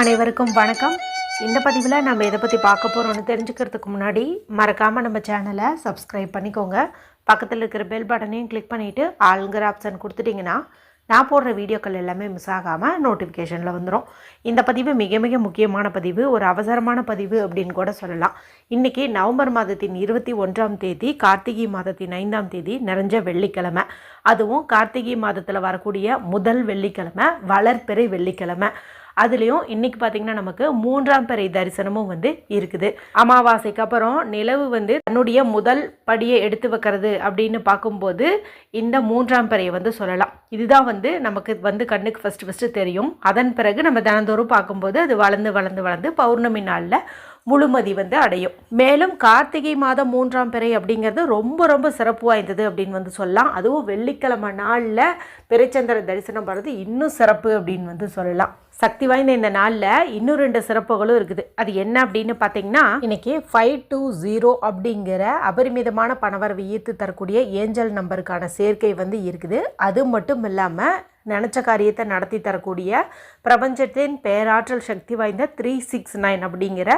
அனைவருக்கும் வணக்கம். இந்த பதிவில் நம்ம எதை பற்றி பார்க்க போகிறோம்னு தெரிஞ்சுக்கிறதுக்கு முன்னாடி மறக்காமல் நம்ம சேனலை சப்ஸ்கிரைப் பண்ணிக்கோங்க. பக்கத்தில் இருக்கிற பெல் பட்டனையும் கிளிக் பண்ணிவிட்டு ஆளுங்கிற ஆப்ஷன் கொடுத்துட்டிங்கன்னா நான் போடுற வீடியோக்கள் எல்லாமே மிஸ் ஆகாமல் நோட்டிஃபிகேஷனில் வந்துடும் இந்த பதிவு மிக மிக முக்கியமான பதிவு ஒரு அவசரமான பதிவு அப்படின்னு கூட சொல்லலாம். இன்றைக்கி நவம்பர் மாதத்தின் இருபத்தி ஒன்றாம் தேதி கார்த்திகை மாதத்தின் ஐந்தாம் தேதி நிறைஞ்ச வெள்ளிக்கிழமை. அதுவும் கார்த்திகை மாதத்தில் வரக்கூடிய முதல் வெள்ளிக்கிழமை வளர்பிறை வெள்ளிக்கிழமை. அதுலேயும் இன்றைக்கி பார்த்தீங்கன்னா நமக்கு மூன்றாம் பிறை தரிசனமும் வந்து இருக்குது. அமாவாசைக்கு அப்புறம் நிலவு வந்து தன்னுடைய முதல் படியை எடுத்து வைக்கிறது அப்படின்னு பார்க்கும்போது இந்த மூன்றாம் பிறையை வந்து சொல்லலாம். இதுதான் வந்து நமக்கு வந்து கண்ணுக்கு ஃபஸ்ட்டு ஃபஸ்ட்டு தெரியும். அதன் பிறகு நம்ம தினந்தோறும் பார்க்கும்போது அது வளர்ந்து வளர்ந்து வளர்ந்து பௌர்ணமி நாளில் முழுமதி வந்து அடையும். மேலும் கார்த்திகை மாதம் மூன்றாம் பிறை அப்படிங்கிறது ரொம்ப ரொம்ப சிறப்பு வாய்ந்தது அப்படின்னு வந்து சொல்லலாம். அதுவும் வெள்ளிக்கிழமை நாளில் பெருச்சந்திர தரிசனம் வர்றது இன்னும் சிறப்பு அப்படின்னு வந்து சொல்லலாம். சக்தி வாய்ந்த இந்த நாளில் இன்னும் ரெண்டு சிறப்புகளும் இருக்குது. அது என்ன அப்படின்னு பார்த்தீங்கன்னா இன்னைக்கு ஃபைவ் டூ ஜீரோ அப்படிங்கிற அபரிமிதமான பணவரவை ஈர்த்து தரக்கூடிய ஏஞ்சல் நம்பருக்கான சேர்க்கை வந்து இருக்குது. அது மட்டும் இல்லாமல் நினச்ச காரியத்தை நடத்தி தரக்கூடிய பிரபஞ்சத்தின் பேராற்றல் சக்தி வாய்ந்த த்ரீ சிக்ஸ் நைன் அப்படிங்கிற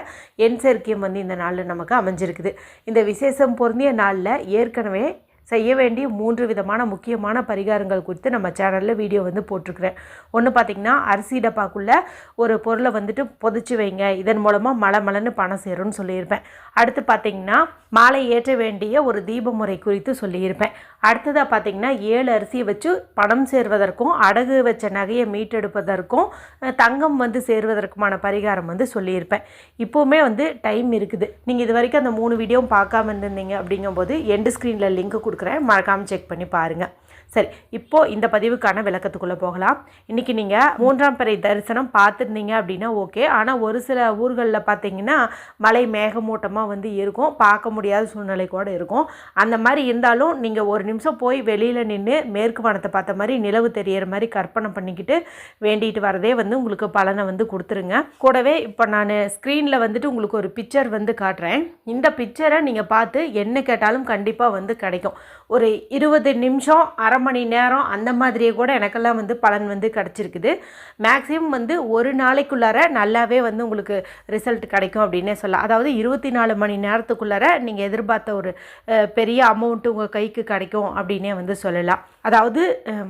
எண் சேர்க்கையும் வந்து இந்த நாளில் நமக்கு அமைஞ்சிருக்குது. இந்த விசேஷம் பொருந்திய நாளில் ஏற்கனவே செய்ய வேண்டிய மூன்று விதமான முக்கியமான பரிகாரங்கள் குறித்து நம்ம சேனலில் வீடியோ வந்து போட்டிருக்கிறேன். ஒன்று பார்த்திங்கன்னா அரிசி டப்பாக்குள்ளே ஒரு பொருளை வந்துட்டு பொதிச்சு வைங்க. இதன் மூலமாக மலை மலைன்னு பணம் சேரும்னு சொல்லியிருப்பேன். அடுத்து பார்த்திங்கன்னா மாலை ஏற்ற வேண்டிய ஒரு தீப முறை குறித்து சொல்லியிருப்பேன். அடுத்ததாக பார்த்திங்கன்னா ஏழு அரிசியை வச்சு பணம் சேர்வதற்கும் அடகு வச்ச நகையை மீட்டெடுப்பதற்கும் தங்கம் வந்து சேர்வதற்குமான பரிகாரம் வந்து சொல்லியிருப்பேன். இப்போவுமே வந்து டைம் இருக்குது. நீங்கள் இது வரைக்கும் அந்த மூணு வீடியோவும் பார்க்காம இருந்திருந்தீங்க அப்படிங்கும்போது எண்டு ஸ்க்ரீனில் லிங்க் கொடுக்குறேன். மறக்காமல் செக் பண்ணி பாருங்கள் சரி இப்போது இந்த பதிவுக்கான விளக்கத்துக்குள்ளே போகலாம். இன்றைக்கி நீங்கள் மூன்றாம் பிறை தரிசனம் பார்த்துருந்தீங்க அப்படின்னா ஓகே. ஆனால் ஒரு சில ஊர்களில் பார்த்தீங்கன்னா மலை மேகமூட்டமாக வந்து இருக்கும். பார்க்க முடியாத சூழ்நிலை கூட இருக்கும். அந்த மாதிரி இருந்தாலும் நீங்கள் ஒரு நிமிஷம் போய் வெளியில் நின்று மேற்கு வானத்தை பார்த்த மாதிரி நிலவு தெரியற மாதிரி கற்பனை பண்ணிக்கிட்டு வேண்டிட்டு வரதே வந்து உங்களுக்கு பலனை வந்து கொடுத்துருங்க. கூடவே இப்போ நான் ஸ்க்ரீனில் வந்துட்டு உங்களுக்கு ஒரு பிக்சர் வந்து காட்டுறேன். இந்த பிக்சரை நீங்கள் பார்த்து என்ன கேட்டாலும் கண்டிப்பாக வந்து கிடைக்கும். ஒரு இருபது நிமிஷம் அரை அரை மணி நேரம் அந்த மாதிரியே கூட எனக்கெல்லாம் வந்து பலன் வந்து கிடச்சிருக்குது. மேக்ஸிமம் வந்து ஒரு நாளைக்குள்ளார நல்லாவே வந்து உங்களுக்கு ரிசல்ட் கிடைக்கும் அப்படின்னே சொல்லலாம். அதாவது இருபத்தி நாலு மணி நேரத்துக்குள்ளார நீங்கள் எதிர்பார்த்த ஒரு பெரிய அமௌண்ட்டு உங்கள் கைக்கு கிடைக்கும் அப்படின்னே வந்து சொல்லலாம். அதாவது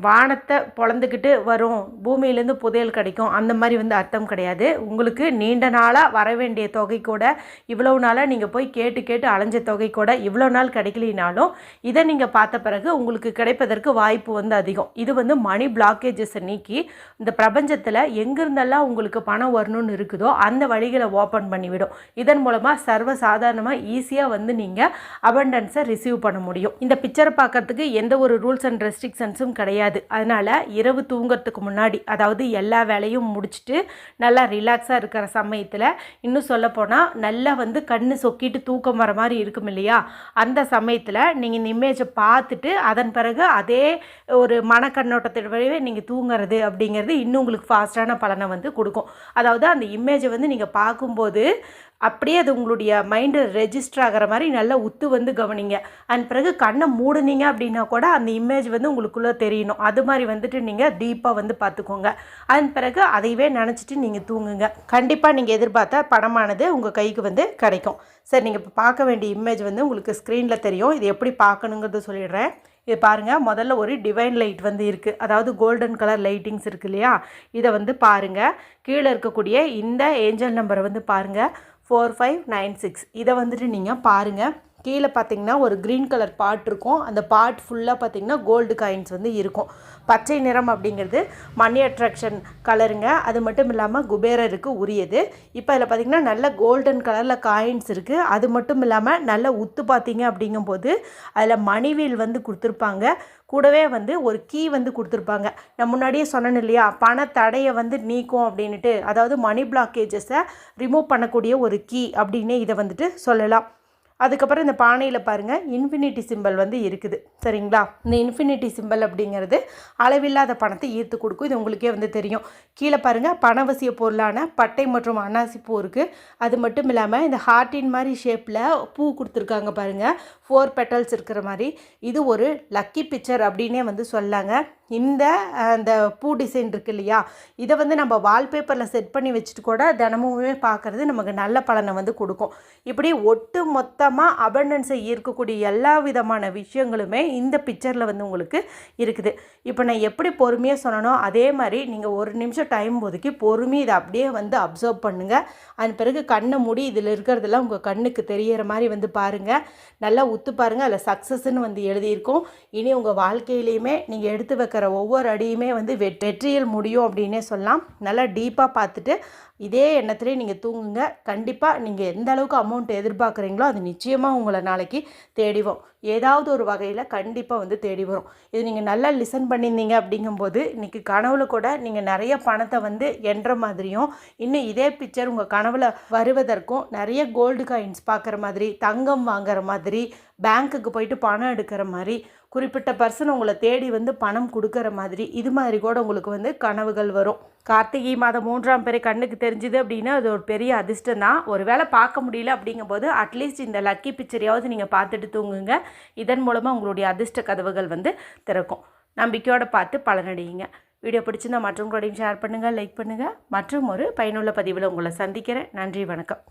வானத்தை பொழந்துக்கிட்டு வரும் பூமியிலேருந்து புதையல் கிடைக்கும் அந்த மாதிரி வந்து அர்த்தம் கிடையாது. உங்களுக்கு நீண்ட நாளாக வர வேண்டிய தொகை கூட இவ்வளவு நாளாக நீங்கள் போய் கேட்டு கேட்டு அலைஞ்ச தொகை கூட இவ்வளோ நாள் கிடைக்கலினாலும் இதை நீங்கள் பார்த்த பிறகு உங்களுக்கு கிடைப்பதற்கு வாய்ப்பு வந்து அதிகம். இது வந்து மணி பிளாக்கேஜஸை நீக்கி இந்த பிரபஞ்சத்தில் எங்கிருந்தெல்லாம் உங்களுக்கு பணம் வரணும்னு இருக்குதோ அந்த வழிகளை ஓப்பன் பண்ணிவிடும். இதன் மூலமாக சர்வ சாதாரணமாக ஈஸியாக வந்து நீங்கள் அபண்டன்ஸை ரிசீவ் பண்ண முடியும். இந்த பிக்சரை பார்க்கறதுக்கு எந்த ஒரு ரூல்ஸ் அண்ட் ரெஸ்ட்ரிக்ஷன்ஸும் கிடையாது. அதனால் இரவு தூங்குறதுக்கு முன்னாடி அதாவது எல்லா வேலையும் முடிச்சுட்டு நல்லா ரிலாக்ஸாக இருக்கிற சமயத்தில் இன்னும் சொல்லப்போனால் நல்லா வந்து கண்ணு சொக்கிட்டு தூக்கம் வர மாதிரி இருக்கும் இல்லையா? அந்த சமயத்தில் நீங்கள் இந்த இமேஜை பார்த்துட்டு அதன் பிறகு அதே ஒரு மனக்கண்ணோட்டத்தோடவே நீங்கள் தூங்குறது அப்படிங்கிறது இன்னும் உங்களுக்கு ஃபாஸ்ட்டான பலனை வந்து கொடுக்கும். அதாவது அந்த இமேஜை வந்து நீங்கள் பார்க்கும்போது அப்படியே அது உங்களுடைய மைண்டு ரெஜிஸ்டர் ஆகிற மாதிரி நல்லா உத்து வந்து கவனிங்க. அண்ட் பிறகு கண்ணை மூடுனீங்க அப்படின்னா கூட அந்த இமேஜ் வந்து உங்களுக்குள்ளே தெரியணும். அது மாதிரி வந்துட்டு நீங்கள் டீப்பாக வந்து பார்த்துக்கோங்க. அதன் பிறகு அதையவே நினச்சிட்டு நீங்கள் தூங்குங்க. கண்டிப்பாக நீங்கள் எதிர்பார்த்த பணமானது உங்கள் கைக்கு வந்து கிடைக்கும். சரி நீங்கள் இப்போ பார்க்க வேண்டிய இமேஜ் வந்து உங்களுக்கு ஸ்க்ரீனில் தெரியும். இது எப்படி பார்க்கணுங்கிறது சொல்லிடுறேன். இது பாருங்கள் முதல்ல ஒரு டிவைன் லைட் வந்து இருக்குது அதாவது கோல்டன் கலர் லைட்டிங்ஸ் இருக்கு இல்லையா? இதை வந்து பாருங்கள் கீழே இருக்கக்கூடிய இந்த ஏஞ்சல் நம்பரை வந்து பாருங்கள் ஃபோர் ஃபைவ் நைன் சிக்ஸ் இதை வந்துட்டு நீங்கள் பாருங்கள் கீழே பார்த்தீங்கன்னா ஒரு க்ரீன் கலர் பாட் இருக்கும். அந்த பாட் ஃபுல்லாக பார்த்தீங்கன்னா கோல்டு காயின்ஸ் வந்து இருக்கும். பச்சை நிறம் அப்படிங்கிறது மணி அட்ராக்ஷன் கலருங்க அது மட்டும் இல்லாமல் குபேரருக்கு உரியது. இப்போ அதில் பார்த்தீங்கன்னா நல்ல கோல்டன் கலரில் காயின்ஸ் இருக்குது அது மட்டும் இல்லாமல் நல்ல உத்து பார்த்தீங்க அப்படிங்கும்போது அதில் மணிவீல் வந்து கொடுத்துருப்பாங்க. கூடவே வந்து ஒரு கீ வந்து கொடுத்துருப்பாங்க. நான் முன்னாடியே சொன்னேன் இல்லையா? பண தடையை வந்து நீக்கும் அப்படின்ட்டு அதாவது மணி பிளாக்கேஜஸை ரிமூவ் பண்ணக்கூடிய ஒரு கீ அப்படின்னே இதை வந்துட்டு சொல்லலாம். அதுக்கப்புறம் இந்த பானையில் பாருங்கள் இன்ஃபினிட்டி சிம்பல் வந்து இருக்குது. சரிங்களா? இந்த இன்ஃபினிட்டி சிம்பல் அப்படிங்கிறது அளவில்லாத பணத்தை ஈர்த்து கொடுக்கும். இது உங்களுக்கே வந்து தெரியும். கீழே பாருங்கள் பணவசிய பொருளான பட்டை மற்றும் அன்னாசி பூ இருக்குது அது மட்டும் இல்லாமல் இந்த ஹார்ட்டின் மாதிரி ஷேப்பில் பூ கொடுத்துருக்காங்க பாருங்கள் ஃபோர் பெட்டல்ஸ் இருக்கிற மாதிரி. இது ஒரு லக்கி பிக்சர் அப்படின்னே வந்து சொல்லாங்க. இந்த அந்த பூ டிசைன் இருக்கு இல்லையா? இதை வந்து நம்ம வால்பேப்பரில் செட் பண்ணி வச்சுட்டு கூட தினமுமே பார்க்குறது நமக்கு நல்ல பலனை வந்து கொடுக்கும். இப்படி ஒட்டு மொத்தமாக அபண்டன்ஸை ஈர்க்கக்கூடிய எல்லா விதமான விஷயங்களுமே இந்த பிக்சரில் வந்து உங்களுக்கு இருக்குது. இப்போ நான் எப்படி பொறுமையாக சொன்னனோ அதே மாதிரி நீங்கள் ஒரு நிமிஷம் டைம் ஒதுக்கி பொறுமையாக இதை அப்படியே வந்து அப்சர்வ் பண்ணுங்கள் அதன் பிறகு கண்ணை மூடி இதில் இருக்கிறதெல்லாம் உங்கள் கண்ணுக்கு தெரிகிற மாதிரி வந்து பாருங்கள் நல்லா உத்து பாருங்கள் அதில் சக்ஸஸ்ன்னு வந்து எழுதியிருக்கும். இனி உங்கள் வாழ்க்கையிலையுமே நீங்கள் எடுத்து வைக்கிற ஒவ்வொரு அடியுமே வந்து வெ- வெற்றியில் முடியும் அப்படின்னே சொல்லலாம். நல்லா டீப்பாக பார்த்துட்டு இதே எண்ணத்துலேயே நீங்கள் தூங்குங்க. கண்டிப்பாக நீங்கள் எந்த அளவுக்கு அமௌண்ட் எதிர்பார்க்குறீங்களோ அது நிச்சயமாக உங்களை நாளைக்கு தேடிவோம் ஏதாவது ஒரு வகையில் கண்டிப்பாக வந்து தேடி வரும். இது நீங்கள் நல்லா லிசன் பண்ணியிருந்தீங்க அப்படிங்கும்போது இன்றைக்கி கனவுல கூட நீங்கள் நிறைய பணத்தை வந்து என்ற மாதிரியும் இன்னும் இதே பிக்சர் உங்கள் கனவுல வருவதற்கும் நிறைய கோல்டு காயின்ஸ் பார்க்குற மாதிரி தங்கம் வாங்குற மாதிரி பேங்க்குக்கு போயிட்டு பணம் எடுக்கிற மாதிரி குறிப்பிட்ட பர்சன் உங்களை தேடி வந்து பணம் கொடுக்குற மாதிரி இது மாதிரி கூட உங்களுக்கு வந்து கனவுகள் வரும். கார்த்திகை மாதம் மூன்றாம் பிறை கண்ணுக்கு தெரிஞ்சுது அப்படின்னா அது ஒரு பெரிய அதிர்ஷ்டம் தான். ஒருவேளை பார்க்க முடியல அப்படிங்கும்போது அட்லீஸ்ட் இந்த லக்கி பிக்சரையாவது நீங்கள் பார்த்துட்டு தூங்குங்க. இதன் மூலமாக உங்களுடைய அதிர்ஷ்ட கதவுகள் வந்து திறக்கும். நம்பிக்கையோடு பார்த்து பலனடையுங்க. வீடியோ பிடிச்சிருந்தால் மற்றவங்களோடையும் ஷேர் பண்ணுங்கள் லைக் பண்ணுங்கள் மற்றும் ஒரு பயனுள்ள பதிவில் உங்களை சந்திக்கிறேன். நன்றி வணக்கம்.